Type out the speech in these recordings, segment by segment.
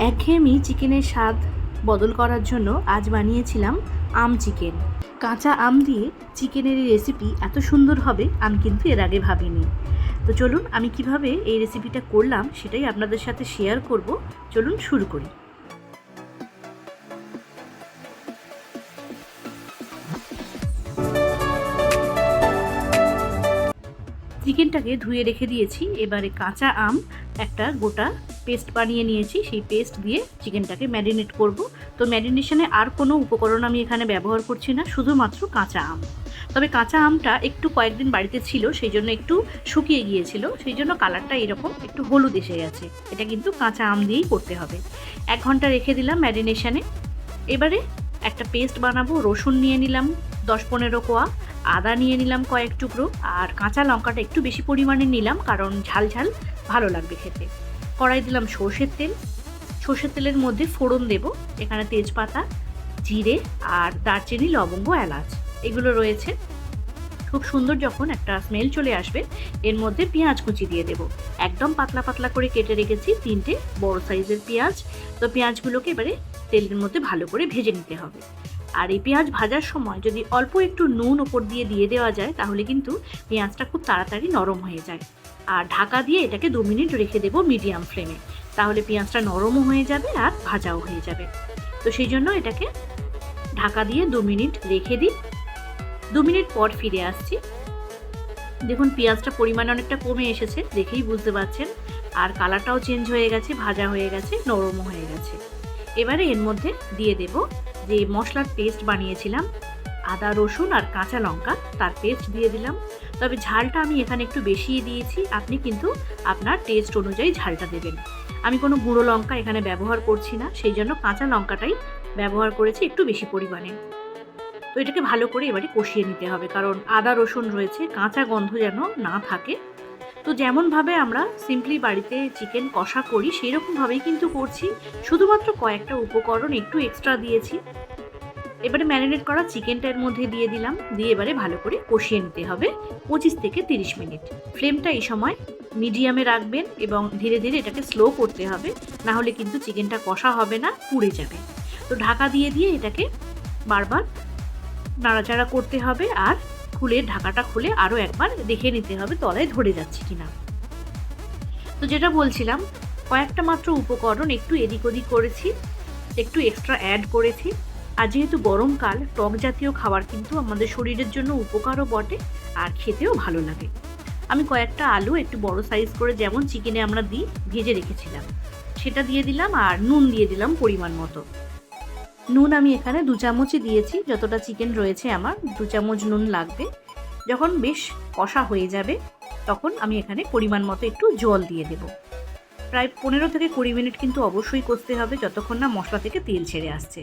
একঘেয়েমি চিকেনের স্বাদ বদল করার জন্য আজ বানিয়েছিলাম আম চিকেন। কাঁচা আম দিয়ে চিকেনের এই রেসিপি এত সুন্দর হবে, আমি কিন্তু এর আগে ভাবিনি। তো চলুন আমি কীভাবে এই রেসিপিটা করলাম সেটাই আপনাদের সাথে শেয়ার করব। চলুন শুরু করি। চিকেনটাকে ধুয়ে রেখে দিয়েছি। এবারে কাঁচা আম একটা গোটা পেস্ট বানিয়ে নিয়েছি। সেই পেস্ট দিয়ে চিকেনটাকে ম্যারিনেট করব। তো ম্যারিনেশনে আর কোনো উপকরণ আমি এখানে ব্যবহার করছি না, শুধুমাত্র কাঁচা আম। তবে কাঁচা আমটা একটু কয়েকদিন বাড়িতে ছিল, সেই জন্য একটু শুকিয়ে গিয়েছিল। সেই জন্য কালারটা এরকম একটু হলুদ এসে গেছে। এটা কিন্তু কাঁচা আম দিয়েই করতে হবে। এক ঘণ্টা রেখে দিলাম ম্যারিনেশনে। এবারে একটা পেস্ট বানাবো, রসুন নিয়ে নিলাম, দশ পনেরো কোয়া। আদা নিয়ে নিলাম কয়েক টুকরো আর কাঁচা লঙ্কাটা একটু বেশি পরিমাণে নিলাম, কারণ ঝাল ঝাল, ভালো লাগবে খেতে। কড়াই দিলাম সর্ষের তেল। সর্ষের তেলের মধ্যে ফোড়ন দেব, এখানে তেজপাতা, জিরে আর দারচিনি, লবঙ্গ, এলাচ, এগুলো রয়েছে। খুব সুন্দর যখন একটা স্মেল চলে আসবে, এর মধ্যে পেঁয়াজ কুচি দিয়ে দেব। একদম পাতলা পাতলা করে কেটে রেখেছি, তিনটে বড় সাইজের পেঁয়াজ। তো পেঁয়াজগুলোকে এবারে তেলের মধ্যে ভালো করে ভেজে নিতে হবে। আর এই পেঁয়াজ ভাজার সময় যদি অল্প একটু নুন ওপর দিয়ে দিয়ে দেওয়া যায়, তাহলে কিন্তু পেঁয়াজটা খুব তাড়াতাড়ি নরম হয়ে যায়। আর ঢাকা দিয়ে এটাকে দু মিনিট রেখে দেবো মিডিয়াম ফ্লেমে। তাহলে পেঁয়াজটা নরমও হয়ে যাবে আর ভাজাও হয়ে যাবে। তো সেই জন্য এটাকে ঢাকা দিয়ে দু মিনিট রেখে দিই। দু মিনিট পর ফিরে আসছি। দেখুন, পেঁয়াজটা পরিমাণ অনেকটা কমে এসেছে, দেখেই বুঝতে পারছেন। আর কালারটাও চেঞ্জ হয়ে গেছে, ভাজা হয়ে গেছে, নরমও হয়ে গেছে। এবারে এর মধ্যে দিয়ে দেব যে মশলার পেস্ট বানিয়েছিলাম, আদা, রসুন আর কাঁচা লঙ্কা, তার পেস্ট দিয়ে দিলাম। তবে ঝালটা আমি এখানে একটু বেশিই দিয়েছি, আপনি কিন্তু আপনার টেস্ট অনুযায়ী ঝালটা দেবেন। আমি কোনো গুঁড়ো লঙ্কা এখানে ব্যবহার করছি না, সেই জন্য কাঁচা লঙ্কাটাই ব্যবহার করেছি একটু বেশি পরিমাণে। তো এটাকে ভালো করে এবারে কষিয়ে নিতে হবে, কারণ আদা, রসুন রয়েছে, কাঁচা গন্ধ যেন না থাকে। তো যেমনভাবে আমরা সিম্পলি বাড়িতে চিকেন কষা করি সেই রকমভাবেই কিন্তু করছি। শুধুমাত্র কয়েকটা উপকরণ একটু এক্সট্রা দিয়েছি। এবারে ম্যারিনেট করা চিকেনটা এর মধ্যে দিয়ে দিলাম। দিয়ে এবারে ভালো করে কষিয়ে নিতে হবে পঁচিশ থেকে তিরিশ মিনিট। ফ্লেমটা এই সময় মিডিয়ামে রাখবেন এবং ধীরে ধীরে এটাকে স্লো করতে হবে। না হলে কিন্তু চিকেনটা কষা হবে না, পুড়ে যাবে। তো ঢাকা দিয়ে দিয়ে এটাকে বারবার নাড়াচাড়া করতে হবে আর খুলে, ঢাকাটা খুলে আরও একবার দেখে নিতে হবে তলায় ধরে যাচ্ছে কিনা। তো যেটা বলছিলাম, কয়েকটা মাত্র উপকরণ একটু এদিক ওদিক করেছি, একটু এক্সট্রা অ্যাড করেছি। আর যেহেতু গরমকাল, টক জাতীয় খাবার কিন্তু আমাদের শরীরের জন্য উপকারও বটে আর খেতেও ভালো লাগে। আমি কয়েকটা আলু একটু বড় সাইজ করে যেমন চিকেনে আমরা দিই ভেজে রেখেছিলাম। সেটা দিয়ে দিলাম আর নুন দিয়ে দিলাম পরিমাণ মতো। নুন আমি এখানে দু চামচই দিয়েছি, যতটা চিকেন রয়েছে আমার দু চামচ নুন লাগবে। যখন বেশ কষা হয়ে যাবে, তখন আমি এখানে পরিমাণ মতো একটু জল দিয়ে দেব। প্রায় পনেরো থেকে কুড়ি মিনিট কিন্তু অবশ্যই কষতে হবে, যতক্ষণ না মশলা থেকে তেল ছেড়ে আসছে।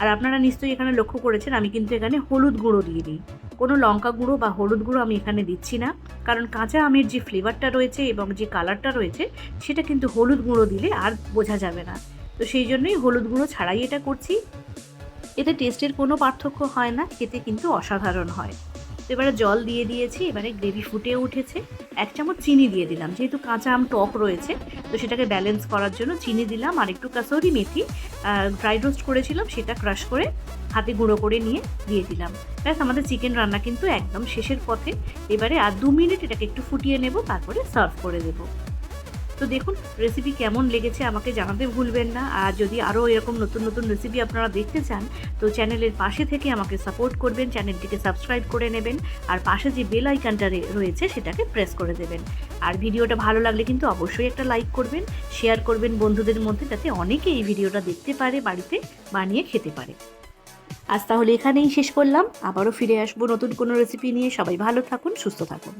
আর আপনারা নিশ্চয়ই এখানে লক্ষ্য করেছেন, আমি কিন্তু এখানে হলুদ গুঁড়ো দিয়ে দিই। কোনো লঙ্কা গুঁড়ো বা হলুদ গুঁড়ো আমি এখানে দিচ্ছি না, কারণ কাঁচা আমের যে ফ্লেভারটা রয়েছে এবং যে কালারটা রয়েছে, সেটা কিন্তু হলুদ গুঁড়ো দিলে আর বোঝা যাবে না। তো সেই জন্যই হলুদ গুঁড়ো ছাড়াই এটা করছি। এতে টেস্টের কোনো পার্থক্য হয় না, খেতে কিন্তু অসাধারণ হয়। তো এবারে জল দিয়ে দিয়েছি, এবারে গ্রেভি ফুটে উঠেছে। এক চামচ চিনি দিয়ে দিলাম, যেহেতু কাঁচা আম টক রয়েছে, তো সেটাকে ব্যালেন্স করার জন্য চিনি দিলাম আর একটু কাসৌরি মেথি ড্রাই রোস্ট করেছিলাম, সেটা ক্রাশ করে হাতে গুঁড়ো করে নিয়ে দিয়ে দিলাম। ব্যাস, আমাদের চিকেন রান্না কিন্তু একদম শেষের পথে। এবারে আর দু মিনিট এটাকে একটু ফুটিয়ে নেব, তারপরে সার্ভ করে দেবো। তো দেখুন রেসিপি কেমন লেগেছে আমাকে জানাতে ভুলবেন না। আর যদি আরও এরকম নতুন নতুন রেসিপি আপনারা দেখতে চান, তো চ্যানেলের পাশে থেকে আমাকে সাপোর্ট করবেন, চ্যানেলটিকে সাবস্ক্রাইব করে নেবেন, আর পাশে যে বেল আইকনটা রয়েছে সেটাকে প্রেস করে দেবেন। আর ভিডিওটা ভালো লাগলে কিন্তু অবশ্যই একটা লাইক করবেন শেয়ার করবেন বন্ধুদের মধ্যে, যাতে অনেকে এই ভিডিওটা দেখতে পারে, বাড়িতে বানিয়ে খেতে পারে। আজ তাহলে এখানেই শেষ করলাম। আবারও ফিরে আসব নতুন কোনো রেসিপি নিয়ে। সবাই ভালো থাকুন, সুস্থ থাকুন।